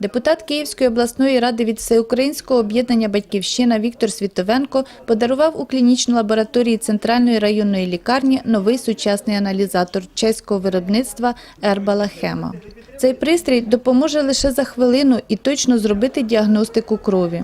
Депутат Київської обласної ради від Всеукраїнського об'єднання «Батьківщина» Віктор Світовенко подарував у клінічну лабораторії Центральної районної лікарні новий сучасний аналізатор чеського виробництва «Ербала Хема». Цей пристрій допоможе лише за хвилину і точно зробити діагностику крові.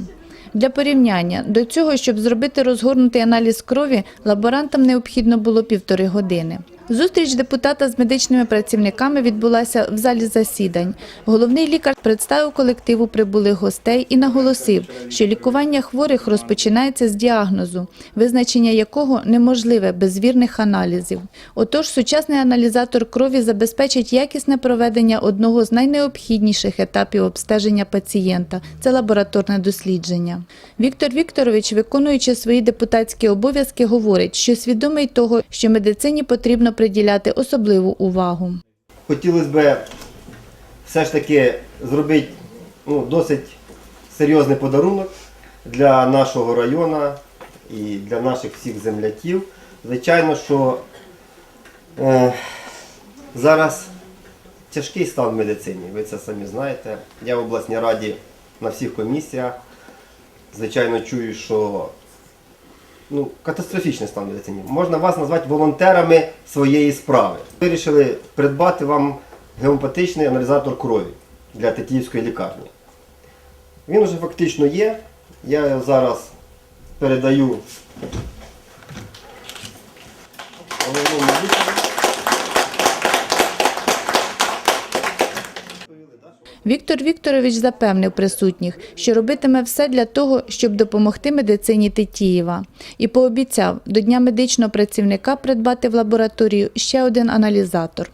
Для порівняння, до цього, щоб зробити розгорнутий аналіз крові, лаборантам необхідно було півтори години. Зустріч депутата з медичними працівниками відбулася в залі засідань. Головний лікар представив колективу прибулих гостей і наголосив, що лікування хворих розпочинається з діагнозу, визначення якого неможливе без вірних аналізів. Отож, сучасний аналізатор крові забезпечить якісне проведення одного з найнеобхідніших етапів обстеження пацієнта це лабораторне дослідження. Віктор Вікторович, виконуючи свої депутатські обов'язки, говорить, що свідомий того, що медицині потрібно приділяти особливу увагу. Хотілося б все ж таки зробити ну, досить серйозний подарунок для нашого району і для наших всіх земляків. Звичайно, що е, зараз тяжкий стан в медицині, ви це самі знаєте. Я в обласній раді на всіх комісіях. Звичайно, чую, що ну, катастрофічний стан медицині. Можна вас назвати волонтерами своєї справи. Вирішили придбати вам геомопатичний аналізатор крові для Тетіївської лікарні. Він вже фактично є. Я його зараз передаю головному лікарю. Віктор Вікторович запевнив присутніх, що робитиме все для того, щоб допомогти медицині Тетіїва, і пообіцяв до Дня медичного працівника придбати в лабораторію ще один аналізатор.